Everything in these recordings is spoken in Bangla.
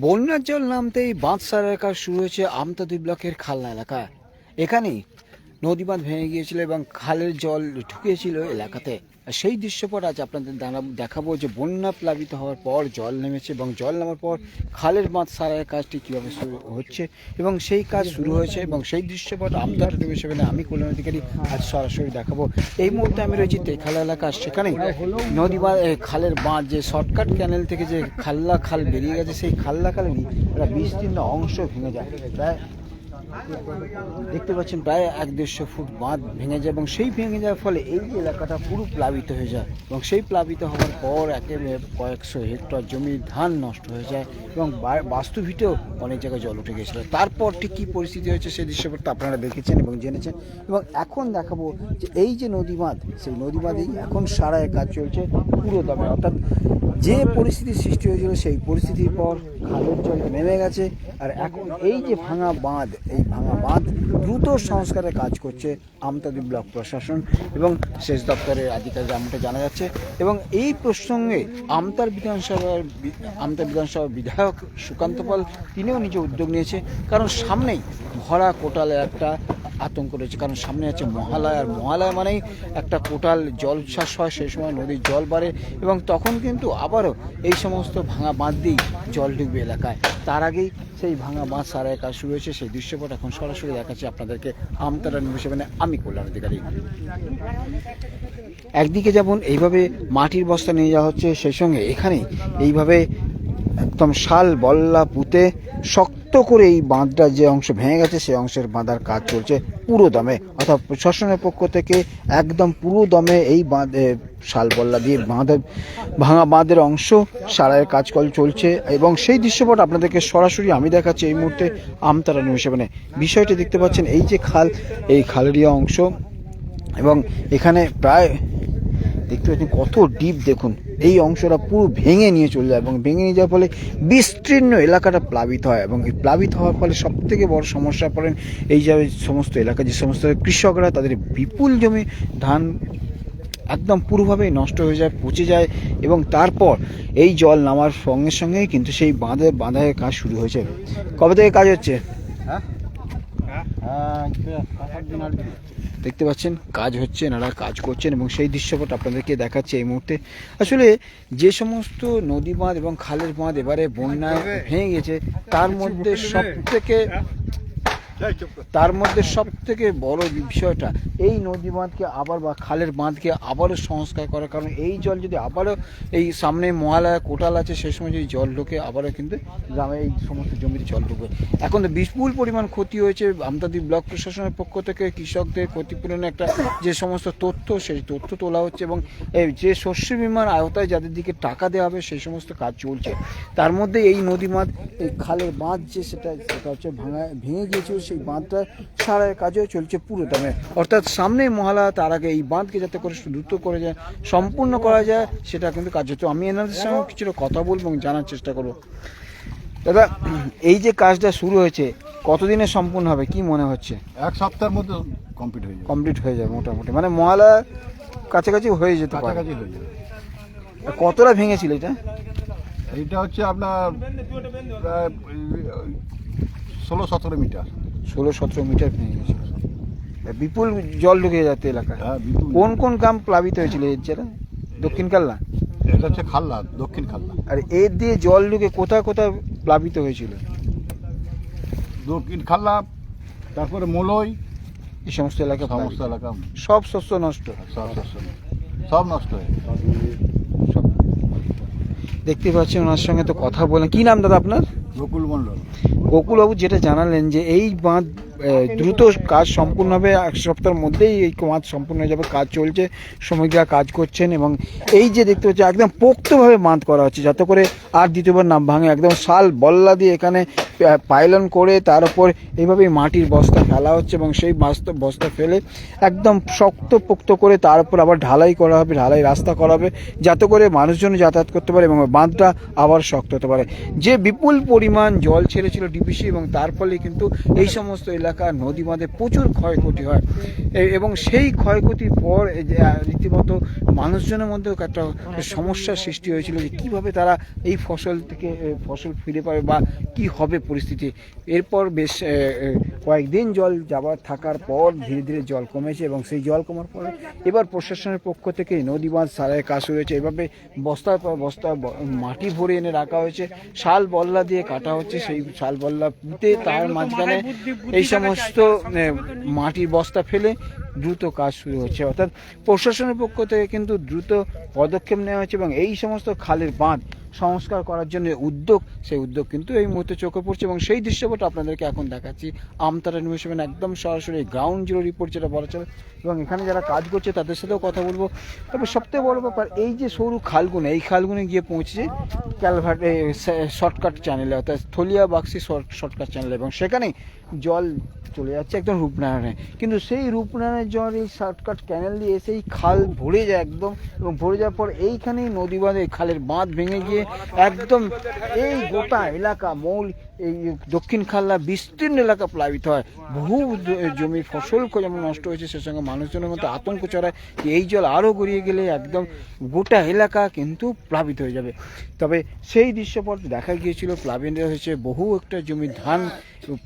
বন্যার জল নামতেই বাঁধসার এলাকা শুরু হয়েছে আমতাদি ব্লকের খালনা এলাকা এখানেই নদী বাঁধ ভেঙে গিয়েছিল এবং খালের জল ঢুকেছিল এলাকাতে। সেই দৃশ্যপট আজ আপনাদের দাঁড়াবো দেখাবো যে বন্যা প্লাবিত হওয়ার পর জল নেমেছে এবং জল নামার পর খালের বাঁধ সারার কাজটি কীভাবে শুরু হচ্ছে এবং সেই কাজ শুরু হয়েছে এবং সেই দৃশ্যপট আমদার হিসেবে আমি কল্যাণ অধিকারী আজ সরাসরি দেখাবো। এই মুহূর্তে আমি রয়েছি তেখালা এলাকা সেখানেই নদী এ, খালের বাঁধ যে শর্টকাট ক্যানেল থেকে যে খাল্লা খাল বেরিয়ে গেছে সেই খাল্লা খালেরই একটা বিস্তীর্ণ অংশ ভেঙে যায়। প্রায় দেখতে পাচ্ছেন প্রায় এক দেড়শো ফুট বাঁধ ভেঙে যায় এবং সেই ভেঙে যাওয়ার ফলে এই এলাকাটা পুরো প্লাবিত হয়ে যায় এবং সেই প্লাবিত হওয়ার পর একেবারে কয়েকশো হেক্টর জমির ধান নষ্ট হয়ে যায় এবং বাস্তুভিটেও অনেক জায়গায় জল উঠে গেছিল। তারপর ঠিক কী পরিস্থিতি হয়েছে সেই দৃশ্যপটটা আপনারা দেখেছেন এবং জেনেছেন এবং এখন দেখাবো যে এই যে নদী বাঁধ, সেই নদী বাঁধেই এখন সারায় কাজ চলছে পুরো দমে। অর্থাৎ যে পরিস্থিতির সৃষ্টি হয়েছিল সেই পরিস্থিতির পর খালের জল নেমে গেছে। আর এখন এই যে ভাঙা বাঁধ, এই ভাঙা বাঁধ দ্রুত সংস্কারের কাজ করছে আমতাদি ব্লক প্রশাসন এবং সেচ দপ্তরের আধিকারিক এমনটা জানা যাচ্ছে। এবং এই প্রসঙ্গে আমতার বিধানসভার আমতার বিধানসভার বিধায়ক সুকান্ত পাল তিনিও নিজে উদ্যোগ নিয়েছে। কারণ সামনেই ভরা কোটালে একটা আতঙ্ক রয়েছে। কারণ সামনে আছে মহালয়, আর মহালয় মানেই একটা কোটাল জল উচ্ছ্বাস হয়, সেই সময় নদীর জল বাড়ে এবং তখন কিন্তু আবারও এই সমস্ত ভাঙা বাঁধ দিয়েই জল ঢুকবে এলাকায়। তার আগেই সেই ভাঙা বাঁধ সারায় কাজ শুরু হয়েছে, সেই দৃশ্যপট এখন সরাসরি দেখাচ্ছি আপনাদেরকে আমতারা নিবেশে মানে আমি কল্যাণ অধিকারী। একদিকে যেমন এইভাবে মাটির বস্তা নিয়ে যাওয়া হচ্ছে, সেই সঙ্গে এখানে এইভাবে একদম শাল বল্লা পুঁতে শক্ত করে এই বাঁধটা যে অংশ ভেঙে গেছে, সেই অংশের বাঁধার কাজ চলছে পুরো দমে। অর্থাৎ প্রশাসনের পক্ষ থেকে একদম পুরো দমে এই বাঁধে শাল বল্লা দিয়ে বাঁধের, ভাঙা বাঁধের অংশ, সারাইয়ের কাজকল চলছে এবং সেই দৃশ্যপট আপনাদেরকে সরাসরি আমি দেখাচ্ছি এই মুহূর্তে আমতারা নিউজ সেভেনে। বিষয়টি দেখতে পাচ্ছেন এই যে খাল, এই খালেরিয়া অংশ এবং এখানে প্রায়, দেখতে পাচ্ছেন কত ডিপ দেখুন। এই অংশটা পুরো ভেঙে নিয়ে চলে যায় এবং ভেঙে নিয়ে যাওয়ার ফলে বিস্তীর্ণ এলাকাটা প্লাবিত হয় এবং এই প্লাবিত হওয়ার ফলে সব থেকে বড় সমস্যা পড়েন এই যে সমস্ত এলাকা, যে সমস্ত কৃষকরা তাদের বিপুল জমি ধান একদম পুরোভাবেই নষ্ট হয়ে যায়, পচে যায় এবং তারপর এই জল নামার সঙ্গে সঙ্গেই কিন্তু সেই বাঁধে, বাঁধায় কাজ শুরু হয়েছে। কবে থেকে কাজ হচ্ছে? দেখতে পাচ্ছেন, কাজ হচ্ছে, এনারা কাজ করছেন এবং সেই দৃশ্যপট আপনাদেরকে দেখাচ্ছে এই মুহূর্তে। আসলে যে সমস্ত নদী বাঁধ এবং খালের বাঁধ এবারে বন্যায় ভেঙে গেছে, তার মধ্যে সব থেকে তার মধ্যে সব থেকে বড় বিষয়টা, এই নদী বাঁধকে আবার বা খালের বাঁধকে আবারও সংস্কার করা কারণ এই জল যদি আবারও এই সামনে মহালয়া কোটাল আছে সেই সময় যদি জল ঢোকে, আবারও কিন্তু গ্রামে এই সমস্ত জমিতে জল ঢুকবে এখন তো বিপুল পরিমাণ ক্ষতি হয়েছে আমতাদি ব্লক প্রশাসনের পক্ষ থেকে, কৃষকদের ক্ষতিপূরণের একটা যে সমস্ত তথ্য, সেই তথ্য তোলা হচ্ছে এবং যে শস্য বিমার আওতায় যাদের দিকে টাকা দেওয়া হবে সেই সমস্ত কাজ চলছে। তার মধ্যে এই নদী বাঁধ, এই খালের বাঁধ যে সেটা সেটা হচ্ছে ভাঙা, ভেঙে গিয়েছিল সেই বাঁধটা সারার কাজেও চলছে পুরো দামে অর্থাৎ সামনে মহালয়া তার আগে এই বাঁধকে যাতে করে দ্রুত করে যায় সম্পূর্ণ করা যায় সেটা কিন্তু কাজ হচ্ছে আমি এনাদের সঙ্গে কিছুটা কথা বলব এবং জানার চেষ্টা করব। দাদা এই যে কাজটা শুরু হয়েছে কতদিনে সম্পূর্ণ হবে কি মনে হচ্ছে? এক সপ্তাহের মধ্যে কমপ্লিট হয়ে যাবে। কমপ্লিট হয়ে যাবে মোটামুটি। মানে মহালয়া কাছাকাছি হয়ে যেতে পারে। কাছাকাছি হয়ে যাবে। কতটা ভেঙেছিল এটা? এইটা হচ্ছে আপনার প্রায় ষোলো সতেরো মিটার। ষোলো সতেরো মিটার ভেঙে গেছিল বিপুল জল ঢুকে যাচ্ছে এলাকায়। হ্যাঁ কোন কোন গ্রাম প্লাবিত হয়েছিল এর জেলা দক্ষিণ কাল্লা? এটা হচ্ছে খাল্লা দক্ষিণ খাল্লা। আর এর দিয়ে জল ঢুকে কোথায় কোথায় প্লাবিত হয়েছিল? দক্ষিণ খাল্লা তারপরে মোলই এই সমস্ত এলাকা সমস্ত এলাকা। সব শস্য নষ্ট। সব শস্য সব নষ্ট হয়ে দেখতে পাচ্ছি ওনার সঙ্গে তো কথা বলেন। কি নাম দাদা আপনার? গোকুল মণ্ডল। গোকুলবাবু যেটা জানালেন যে এই বাঁধ দ্রুত কাজ সম্পূর্ণ হবে এক সপ্তাহের মধ্যেই এই বাঁধ সম্পূর্ণ হয়ে যাবে কাজ চলছে শ্রমিকরা কাজ করছেন এবং এই যে দেখতে পাচ্ছি একদম পোক্তভাবে বাঁধ করা হচ্ছে যাতে করে আর দ্বিতীয়বার নাম ভাঙে একদম শাল বল্লা দিয়ে এখানে পাইলন করে তার উপর এইভাবেই মাটির বস্তা ফেলা হচ্ছে এবং সেই বস্তা বস্তা ফেলে একদম শক্ত পোক্ত করে তার উপর আবার ঢালাই করা হবে, ঢালাই রাস্তা করা হবে, যাতে করে মানুষজন যাতায়াত করতে পারে এবং বাঁধটা আবার শক্ত হতে পারে। যে বিপুল পরিমাণ জল ছেড়েছিল ডিবিসি এবং তার ফলে কিন্তু এই সমস্ত এলাকা নদী বাঁধে প্রচুর ক্ষয়ক্ষতি হয়। এবং সেই ক্ষয়ক্ষতির পর রীতিমতো মানুষজনের মধ্যেও একটা সমস্যার সৃষ্টি হয়েছিল যে কীভাবে তারা এই ফসল থেকে ফসল ফিরে পাবে বা কি হবে পরিস্থিতি। এরপর বেশ কয়েকদিন জল যাবার থাকার পর ধীরে ধীরে জল কমেছে এবং সেই জল কমার পরে এবার প্রশাসনের পক্ষ থেকে নদী বাঁধ সারায় কাজ শুরু হয়েছে এভাবে বস্তার পর বস্তা মাটি ভরে এনে রাখা হয়েছে। শাল বল্লা দিয়ে কাটা হচ্ছে সেই শাল বল্লা পুঁতে তার মাঝখানে এই সমস্ত মাটির বস্তা ফেলে দ্রুত কাজ শুরু হচ্ছে। অর্থাৎ প্রশাসনের পক্ষ থেকে কিন্তু দ্রুত পদক্ষেপ নেওয়া হচ্ছে এবং এই সমস্ত খালের বাঁধ সংস্কার করার জন্য উদ্যোগ, সেই উদ্যোগ কিন্তু এই মুহূর্তে চোখে পড়ছে এবং সেই দৃশ্যপট আপনাদেরকে এখন দেখাচ্ছি। আমতারা নিউজ সেভেন একদম সরাসরি গ্রাউন্ড জিরো রিপোর্ট যেটা বলা চলে, এবং এখানে যারা কাজ করছে তাদের সাথেও কথা বলব। তবে সবথেকে বড় ব্যাপার, এই যে সরু খালগুনে, এই খালগুনে গিয়ে পৌঁছেছে ক্যালভার্ট শর্টকাট চ্যানেলে অর্থাৎ থলিয়া বাক্সি শর্টকাট চ্যানেলে এবং সেখানে জল চলে যাচ্ছে একদম রূপনারায়ণে। কিন্তু সেই রূপনারায়ণের জল এই শর্টকাট ক্যানেল দিয়ে এসেই খাল ভরে যায় একদম এবং ভরে যাওয়ার পর এইখানেই নদী বাঁধে, খালের বাঁধ ভেঙে গিয়ে একদম এই গোটা এলাকা, মৌল এই দক্ষিণ খাল্লা বিস্তীর্ণ এলাকা প্লাবিত হয়। বহু জ- জমির ফসল যেমন নষ্ট হয়েছে, সে সঙ্গে মানুষজনের মধ্যে আতঙ্ক ছড়ায়। যে এই জল আরও গড়িয়ে গেলে একদম গোটা এলাকা কিন্তু প্লাবিত হয়ে যাবে। তবে সেই দৃশ্যপট দেখা গিয়েছিল, প্লাবিত হয়েছে বহু একটা জমি। ধান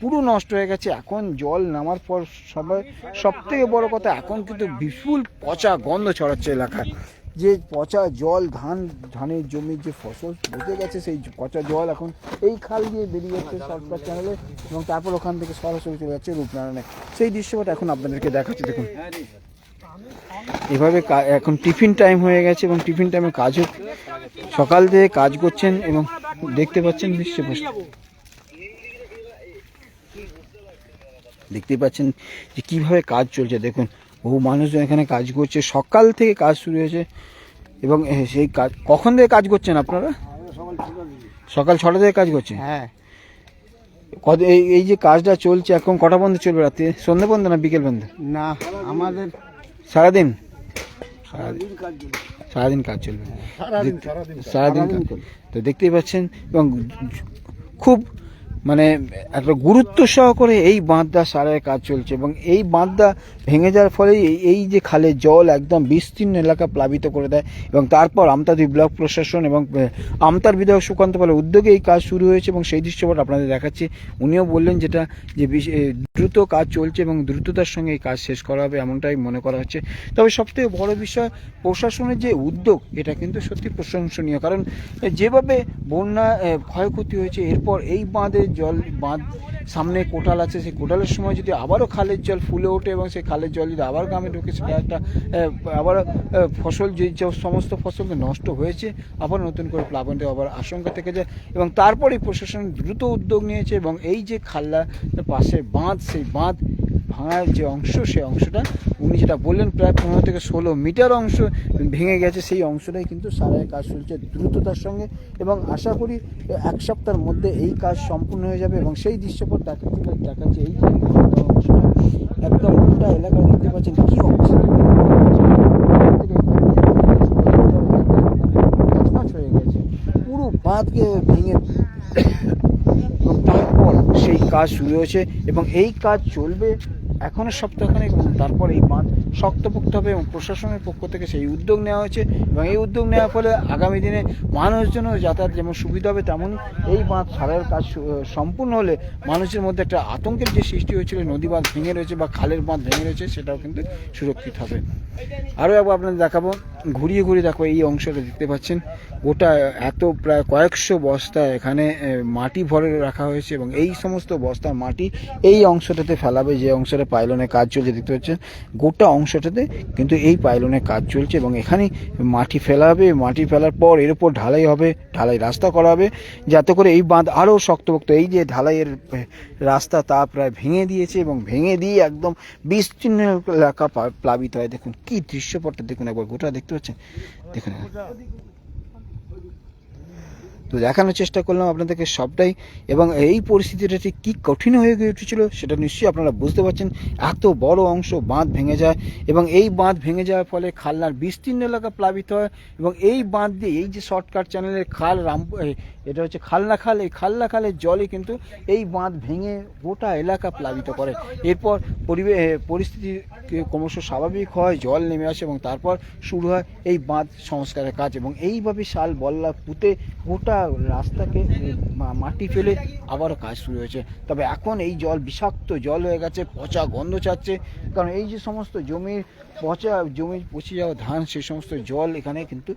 পুরো নষ্ট হয়ে গেছে। এখন জল নামার পর সবাই সব থেকে বড় কথা, এখন কিন্তু বিপুল পচা গন্ধ ছড়াচ্ছে এলাকায়। যে পচা জল, ধান, ধানের জমির যে ফসল বেঁচে গেছে, সেই পচা জল এখন এই খাল দিয়ে বেরিয়ে যাচ্ছে সরকার চ্যানেলে এবং তারপর ওখান থেকে সরাসরি চলে যাচ্ছে রূপনারায়ণে। সেই দৃশ্যটা এখন আপনাদেরকে দেখাচ্ছি, দেখুন। এভাবে এখন টিফিন টাইম হয়ে গেছে এবং টিফিন টাইমে কাজও সকাল থেকে কাজ করছেন এবং দেখতে পাচ্ছেন দৃশ্যপট দেখতে পাচ্ছেন যে কীভাবে কাজ চলছে, দেখুন। বহু মানুষজন এখানে কাজ করছে। সকাল থেকে কাজ শুরু হয়েছে। এবং সেই কাজ কখন থেকে কাজ করছেন আপনারা? সকাল ছটা থেকে কাজ করছেন? হ্যাঁ। কত এই এই যে কাজটা চলছে এখন কটা বন্ধ চলবে রাতে সন্ধ্যে বন্ধ না বিকেল বন্ধ না আমাদের সারাদিন? সারাদিন কাজ চলবে। সারাদিন সারাদিন তো দেখতেই পাচ্ছেন এবং খুব মানে একটা গুরুত্ব সহকারে এই বাঁধটা সারায় কাজ চলছে এবং এই বাঁধটা ভেঙে যাওয়ার ফলে এই- এই যে খালে জল একদম বিস্তীর্ণ এলাকা প্লাবিত করে দেয় এবং তারপর আমতাদি ব্লক প্রশাসন এবং আমতার বিধায়ক সুকান্ত পালের উদ্যোগে এই কাজ শুরু হয়েছে এবং সেই দৃশ্যপট আপনাদের দেখাচ্ছি। উনিও বললেন যেটা যে দ্রুত কাজ চলছে এবং দ্রুততার সঙ্গে এই কাজ শেষ করা হবে এমনটাই মনে করা হচ্ছে। তবে সবথেকে বড় বিষয়, প্রশাসনের যে উদ্যোগ, এটা কিন্তু সত্যি প্রশংসনীয়। কারণ যেভাবে বন্যা ক্ষয়ক্ষতি হয়েছে, এরপর এই বাঁধের জল বাঁধ, সামনে কোটাল আছে, সেই কোটালের সময় যদি আবারও খালের জল ফুলে ওঠে এবং সেই খালের জল যদি আবার গ্রামে ঢোকে, সেটা একটা আবার ফসল যে সমস্ত ফসলকে নষ্ট হয়েছে, আবার নতুন করে প্লাবন দেওয়া আবার আশঙ্কা থেকে যায় এবং তারপরেই প্রশাসন দ্রুত উদ্যোগ নিয়েছে এবং এই যে খাল্লা পাশে বাঁধ, সেই বাঁধ ভাঙার যে অংশ, সেই অংশটা উনি যেটা বললেন, প্রায় পনেরো থেকে ষোলো মিটার অংশ ভেঙে গেছে, সেই অংশটাই কিন্তু সারাই কাজ চলছে দ্রুততার সঙ্গে এবং আশা করি এক সপ্তাহের মধ্যে এই কাজ সম্পূর্ণ হয়ে যাবে এবং সেই দৃশ্যপট দেখাচ্ছি দেখাচ্ছে এই যে অংশটা একদম গোটা এলাকায় দেখতে পাচ্ছেন কী তছনছ হয়ে গেছে, পুরো বাঁধকে ভেঙে কাজ শুরু হয়েছে এবং এই কাজ চলবে এখনও সপ্তাহখানেক তারপর এই বাঁধ শক্তপোক্ত হবে এবং প্রশাসনের পক্ষ থেকে সেই উদ্যোগ নেওয়া হয়েছে এবং এই উদ্যোগ নেওয়ার ফলে আগামী দিনে মানুষজনও যাতায়াত যেমন সুবিধা হবে তেমন এই বাঁধ সারাইয়ের কাজ সম্পূর্ণ হলে মানুষের মধ্যে একটা আতঙ্কের যে সৃষ্টি হয়েছিল, নদী বাঁধ ভেঙে রয়েছে বা খালের বাঁধ ভেঙে রয়েছে সেটাও কিন্তু সুরক্ষিত হবে। আরও একবার আপনাদের দেখাবো, ঘুরিয়ে ঘুরিয়ে দেখো এই অংশটা দেখতে পাচ্ছেন। গোটা এত প্রায় কয়েকশো বস্তা এখানে মাটি ভরে রাখা হয়েছে এবং এই সমস্ত বস্তার মাটি এই অংশটাতে ফেলাবে, যে অংশটা পাইলনের কাজ চলছে, দেখতে পাচ্ছেন? গোটা অংশটাতে কিন্তু এই পাইলনের কাজ চলছে এবং এখানে মাটি ফেলা হবে। মাটি ফেলার পর এর উপর ঢালাই হবে, ঢালাই রাস্তা করা হবে, যাতে করে এই বাঁধ আরও শক্তপোক্ত। এই যে ঢালাইয়ের রাস্তা তা প্রায় ভেঙে দিয়েছে এবং ভেঙে দিয়ে একদম বিস্তীর্ণ এলাকা প্লাবিত হয়। দেখুন কি দৃশ্যপটটা, দেখুন একবার গোটা, দেখতে পাচ্ছেন? দেখুন। তো দেখানোর চেষ্টা করলাম আপনাদেরকে সবটাই, এবং এই পরিস্থিতিটা ঠিক কী কঠিন হয়ে গিয়ে উঠেছিল সেটা নিশ্চয়ই আপনারা বুঝতে পারছেন। এত বড় অংশ বাঁধ ভেঙে যায়, এবং এই বাঁধ ভেঙে যাওয়ার ফলে খালনার বিস্তীর্ণ এলাকা প্লাবিত হয়, এবং এই বাঁধ দিয়ে এই যে শর্টকাট চ্যানেলের খাল রাম এটা হচ্ছে খালনা খাল, এই খালনা খালের জলই কিন্তু এই বাঁধ ভেঙে গোটা এলাকা প্লাবিত করে। এরপর পরিবেশ পরিস্থিতি ক্রমশ স্বাভাবিক হয়, জল নেমে আসে এবং তারপর শুরু হয় এই বাঁধ সংস্কারের কাজ, এবং এইভাবে শাল বল্লা পুঁতে গোটা রাস্তাকে মাটি ফেলে আবার কাজ শুরু হয়েছে। তবে এখন এই জল বিষাক্ত জল হয়ে গেছে, পচা গন্ধ ছাড়ছে। কারণ এই যে সমস্ত জমির পচা, জমির পচে যাওয়া ধান, সে সমস্ত জল এখানে কিন্তু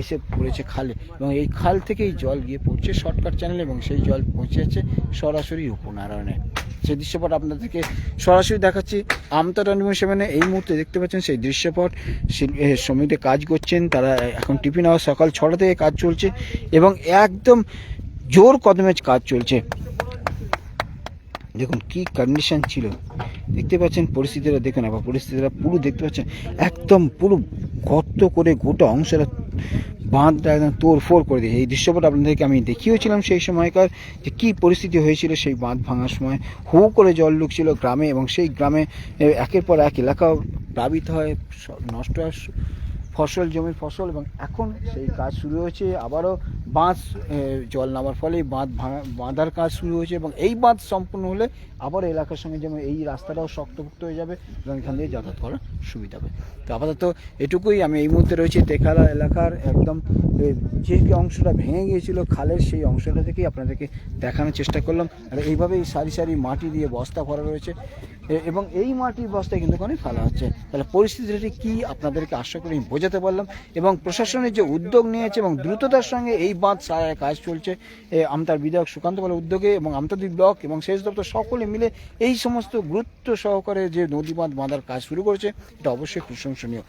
এসে পড়েছে খালে। এবং এই খাল থেকেই জল গিয়ে পড়ছে শর্টকাট চ্যানেল এবং সেই জল পৌঁছে যাচ্ছে সরাসরি উপনারায়ণে সেই দৃশ্যপট আপনাদেরকে সরাসরি দেখাচ্ছি। আমতার অ্যানিমেশনে এই মুহূর্তে দেখতে পাচ্ছেন সেই দৃশ্যপট। শ্রমিকদের কাজ করছেন, তারা এখন টিফিন আওয়ার সকাল ছটা থেকে কাজ চলছে এবং একদম জোর কদমে কাজ চলছে। দেখুন কি কন্ডিশন ছিল। দেখতে পাচ্ছেন পরিস্থিতিটা, দেখুন আবার পরিস্থিতিটা, পুরো দেখতে পাচ্ছেন, একদম পুরো গর্ত করে গোটা অংশটা বাঁধটা একদম তোড় ফোড় করে দিয়ে। এই দৃশ্যপট আপনাদেরকে আমি দেখিয়েছিলাম সেই সময়কার যে কি পরিস্থিতি হয়েছিল সেই বাঁধ ভাঙার সময়। হু করে জল ঢুকছিল গ্রামে এবং সেই গ্রামে একের পর এক এলাকা প্লাবিত হয় নষ্ট ফসল, জমির ফসল এবং এখন সেই কাজ শুরু হয়েছে। আবারও বাঁধ জল নামার ফলে এই বাঁধ বাঁধার কাজ শুরু হয়েছে এবং এই বাঁধ সম্পূর্ণ হলে আবার এলাকার সঙ্গে যেমন এই রাস্তাটাও শক্তভুক্ত হয়ে যাবে এবং এখান দিয়ে যাতায়াত করার সুবিধা হবে। তো আপাতত এটুকুই, আমি এই মুহূর্তে রয়েছি তেখালা এলাকার একদম যে অংশটা ভেঙে গিয়েছিল খালের সেই অংশটা থেকেই আপনাদেরকে দেখানোর চেষ্টা করলাম। আর এইভাবেই সারি সারি মাটি দিয়ে বস্তা ভরা রয়েছে। এবং এই মাটির বস্তায় কিন্তু ওখানে ফেলা হচ্ছে। তাহলে পরিস্থিতিটা কী আপনাদেরকে আশা করি বোঝাতে পারলাম। এবং প্রশাসনের যে উদ্যোগ নিয়েছে এবং দ্রুততার সঙ্গে এই বাঁধ সারায় কাজ চলছে। আমতার বিধায়ক সুকান্ত বলের উদ্যোগে এবং আমতাদি ব্লক এবং সেচ দপ্তর সকলে মিলে এই সমস্ত গুরুত্ব সহকারে যে নদী বাঁধ বাঁধার কাজ শুরু করেছে, এটা অবশ্যই প্রশংসনীয়।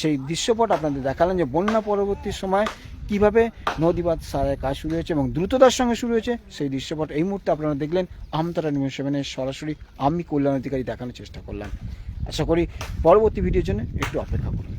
সেই দৃশ্যপট আপনাদের দেখালেন যে বন্যা পরবর্তী সময় কীভাবে নদী বাঁধ সারায় কাজ শুরু হয়েছে এবং দ্রুততার সঙ্গে শুরু হয়েছে, সেই দৃশ্যপট এই মুহূর্তে আপনারা দেখলেন আমতারা নিউজ সেভেনের সরাসরি আমি কল্যাণ অধিকারী দেখানোর চেষ্টা করলাম। আশা করি পরবর্তী ভিডিওর জন্য একটু অপেক্ষা করুন।